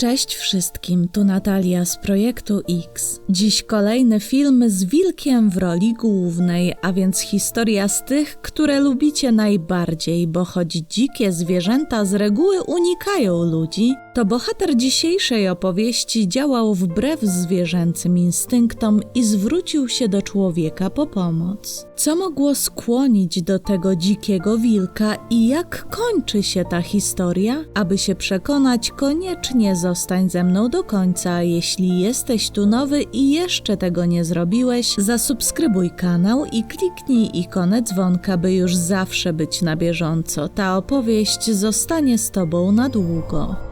Cześć wszystkim, tu Natalia z Projektu X. Dziś kolejny film z wilkiem w roli głównej, a więc historia z tych, które lubicie najbardziej, bo choć dzikie zwierzęta z reguły unikają ludzi, to bohater dzisiejszej opowieści działał wbrew zwierzęcym instynktom i zwrócił się do człowieka po pomoc. Co mogło skłonić do tego dzikiego wilka i jak kończy się ta historia? Aby się przekonać, koniecznie zostań ze mną do końca. Jeśli jesteś tu nowy i jeszcze tego nie zrobiłeś, zasubskrybuj kanał i kliknij ikonę dzwonka, by już zawsze być na bieżąco. Ta opowieść zostanie z tobą na długo.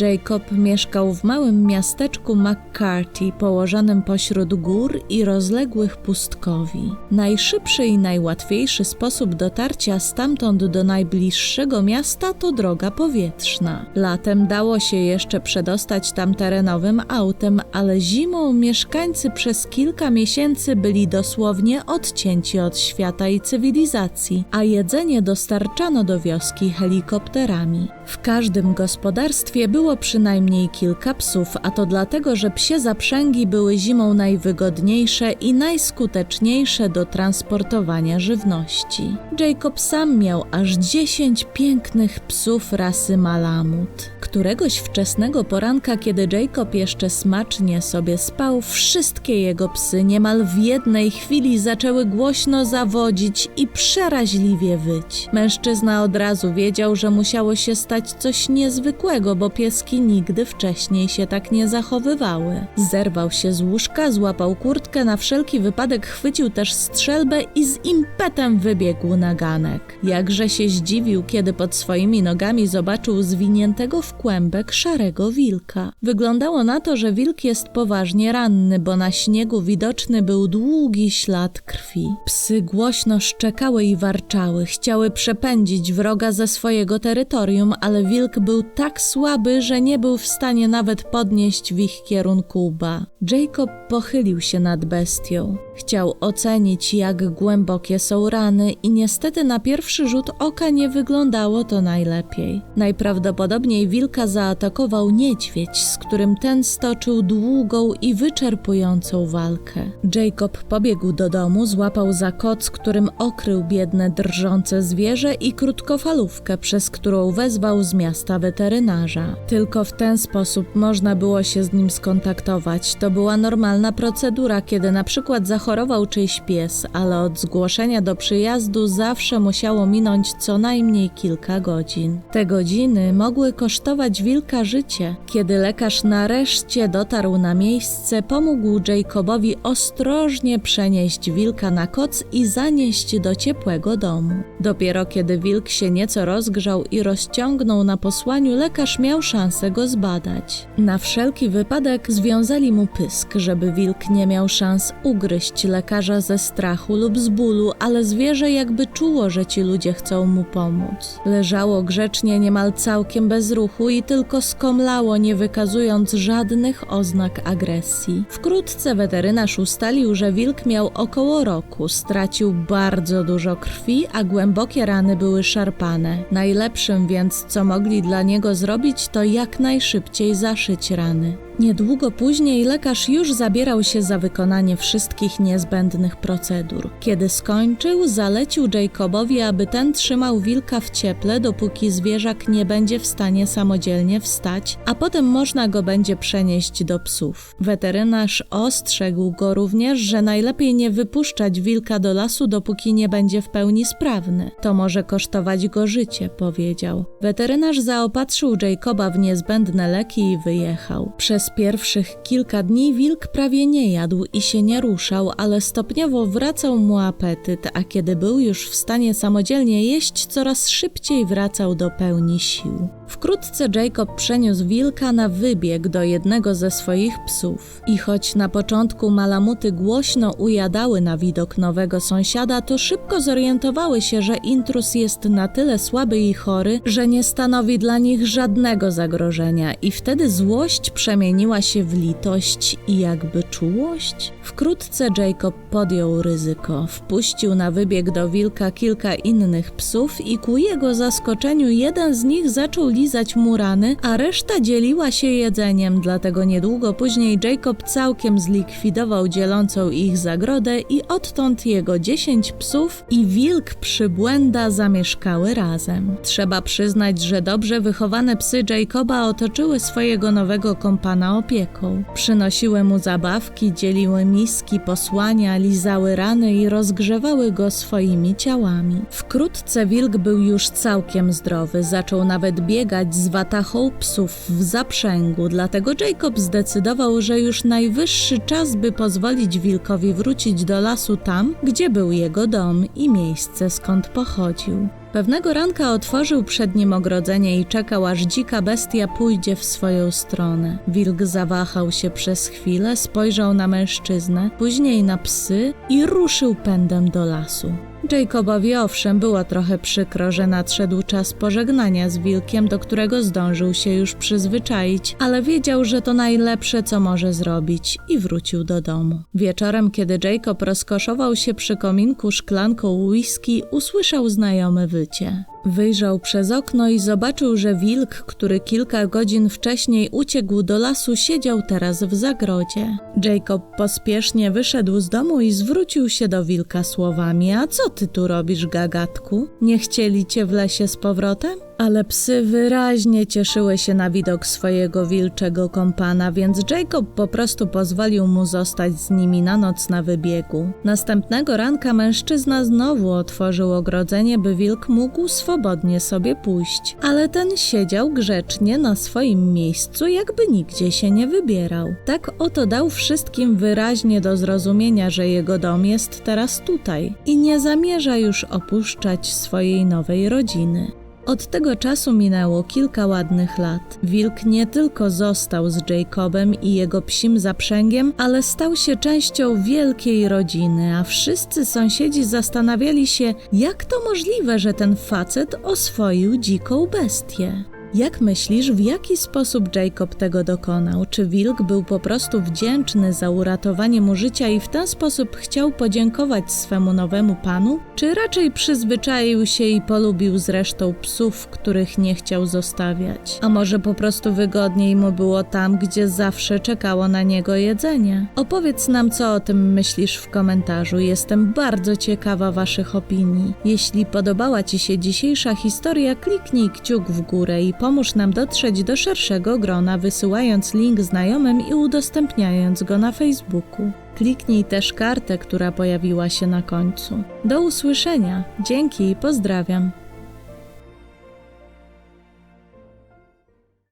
Jacob mieszkał w małym miasteczku McCarthy, położonym pośród gór i rozległych pustkowi. Najszybszy i najłatwiejszy sposób dotarcia stamtąd do najbliższego miasta to droga powietrzna. Latem dało się jeszcze przedostać tam terenowym autem, ale zimą mieszkańcy przez kilka miesięcy byli dosłownie odcięci od świata i cywilizacji, a jedzenie dostarczano do wioski helikopterami. W każdym gospodarstwie było przynajmniej kilka psów, a to dlatego, że psie zaprzęgi były zimą najwygodniejsze i najskuteczniejsze do transportowania żywności. Jacob sam miał aż 10 pięknych psów rasy Malamut. Któregoś wczesnego poranka, kiedy Jacob jeszcze smacznie sobie spał, wszystkie jego psy niemal w jednej chwili zaczęły głośno zawodzić i przeraźliwie wyć. Mężczyzna od razu wiedział, że musiało się stać coś niezwykłego, bo pieski nigdy wcześniej się tak nie zachowywały. Zerwał się z łóżka, złapał kurtkę, na wszelki wypadek chwycił też strzelbę i z impetem wybiegł na ganek. Jakże się zdziwił, kiedy pod swoimi nogami zobaczył zwiniętego w kłębek szarego wilka. Wyglądało na to, że wilk jest poważnie ranny, bo na śniegu widoczny był długi ślad krwi. Psy głośno szczekały i warczały, chciały przepędzić wroga ze swojego terytorium, ale wilk był tak słaby, że nie był w stanie nawet podnieść w ich kierunku łba. Jacob pochylił się nad bestią. Chciał ocenić, jak głębokie są rany, i niestety na pierwszy rzut oka nie wyglądało to najlepiej. Najprawdopodobniej wilka zaatakował niedźwiedź, z którym ten stoczył długą i wyczerpującą walkę. Jacob pobiegł do domu, złapał za koc, którym okrył biedne drżące zwierzę i krótkofalówkę, przez którą wezwał z miasta weterynarza. Tylko w ten sposób można było się z nim skontaktować. To była normalna procedura, kiedy na przykład zachorował czyjś pies, ale od zgłoszenia do przyjazdu zawsze musiało minąć co najmniej kilka godzin. Te godziny mogły kosztować wilka życie. Kiedy lekarz nareszcie dotarł na miejsce, pomógł Jacobowi ostrożnie przenieść wilka na koc i zanieść do ciepłego domu. Dopiero kiedy wilk się nieco rozgrzał i rozciągnął na posłaniu, lekarz miał szansę go zbadać. Na wszelki wypadek związali mu pysk, żeby wilk nie miał szans ugryźć lekarza ze strachu lub z bólu, ale zwierzę jakby czuło, że ci ludzie chcą mu pomóc. Leżało grzecznie niemal całkiem bez ruchu i tylko skomlało, nie wykazując żadnych oznak agresji. Wkrótce weterynarz ustalił, że wilk miał około roku, stracił bardzo dużo krwi, a głębokie rany były szarpane. Najlepszym więc, co mogli dla niego zrobić, to jak najszybciej zaszyć rany. Niedługo później lekarz już zabierał się za wykonanie wszystkich niezbędnych procedur. Kiedy skończył, zalecił Jacobowi, aby ten trzymał wilka w cieple, dopóki zwierzak nie będzie w stanie samodzielnie wstać, a potem można go będzie przenieść do psów. Weterynarz ostrzegł go również, że najlepiej nie wypuszczać wilka do lasu, dopóki nie będzie w pełni sprawny. To może kosztować go życie, powiedział. Weterynarz zaopatrzył Jacoba w niezbędne leki i wyjechał. Przez pierwszych kilka dni wilk prawie nie jadł i się nie ruszał, ale stopniowo wracał mu apetyt, a kiedy był już w stanie samodzielnie jeść, coraz szybciej wracał do pełni sił. Wkrótce Jacob przeniósł wilka na wybieg do jednego ze swoich psów. I choć na początku malamuty głośno ujadały na widok nowego sąsiada, to szybko zorientowały się, że intrus jest na tyle słaby i chory, że nie stanowi dla nich żadnego zagrożenia, i wtedy złość przemieniła się w litość i jakby czułość. Wkrótce Jacob podjął ryzyko. Wpuścił na wybieg do wilka kilka innych psów i ku jego zaskoczeniu jeden z nich zaczął lizać mu rany, a reszta dzieliła się jedzeniem, dlatego niedługo później Jacob całkiem zlikwidował dzielącą ich zagrodę i odtąd jego dziesięć psów i wilk przybłęda zamieszkały razem. Trzeba przyznać, że dobrze wychowane psy Jacoba otoczyły swojego nowego kompana opieką. Przynosiły mu zabawki, dzieliły miski, posłania, lizały rany i rozgrzewały go swoimi ciałami. Wkrótce wilk był już całkiem zdrowy, zaczął nawet biegać z watachą psów w zaprzęgu, dlatego Jacob zdecydował, że już najwyższy czas, by pozwolić wilkowi wrócić do lasu tam, gdzie był jego dom i miejsce skąd pochodził. Pewnego ranka otworzył przed nim ogrodzenie i czekał, aż dzika bestia pójdzie w swoją stronę. Wilk zawahał się przez chwilę, spojrzał na mężczyznę, później na psy i ruszył pędem do lasu. Jacobowi owszem było trochę przykro, że nadszedł czas pożegnania z wilkiem, do którego zdążył się już przyzwyczaić, ale wiedział, że to najlepsze, co może zrobić i wrócił do domu. Wieczorem, kiedy Jacob rozkoszował się przy kominku szklanką whisky, usłyszał znajome wycie. Wyjrzał przez okno i zobaczył, że wilk, który kilka godzin wcześniej uciekł do lasu, siedział teraz w zagrodzie. Jacob pospiesznie wyszedł z domu i zwrócił się do wilka słowami: A co ty tu robisz, gagatku? Nie chcieli cię w lesie z powrotem? Ale psy wyraźnie cieszyły się na widok swojego wilczego kompana, więc Jacob po prostu pozwolił mu zostać z nimi na noc na wybiegu. Następnego ranka mężczyzna znowu otworzył ogrodzenie, by wilk mógł swobodnie sobie pójść, ale ten siedział grzecznie na swoim miejscu, jakby nigdzie się nie wybierał. Tak oto dał wszystkim wyraźnie do zrozumienia, że jego dom jest teraz tutaj i nie zamierza już opuszczać swojej nowej rodziny. Od tego czasu minęło kilka ładnych lat. Wilk nie tylko został z Jacobem i jego psim zaprzęgiem, ale stał się częścią wielkiej rodziny, a wszyscy sąsiedzi zastanawiali się, jak to możliwe, że ten facet oswoił dziką bestię. Jak myślisz, w jaki sposób Jacob tego dokonał? Czy wilk był po prostu wdzięczny za uratowanie mu życia i w ten sposób chciał podziękować swemu nowemu panu? Czy raczej przyzwyczaił się i polubił zresztą psów, których nie chciał zostawiać? A może po prostu wygodniej mu było tam, gdzie zawsze czekało na niego jedzenie? Opowiedz nam, co o tym myślisz w komentarzu. Jestem bardzo ciekawa Waszych opinii. Jeśli podobała Ci się dzisiejsza historia, kliknij kciuk w górę i pomóż nam dotrzeć do szerszego grona, wysyłając link znajomym i udostępniając go na Facebooku. Kliknij też kartę, która pojawiła się na końcu. Do usłyszenia. Dzięki i pozdrawiam.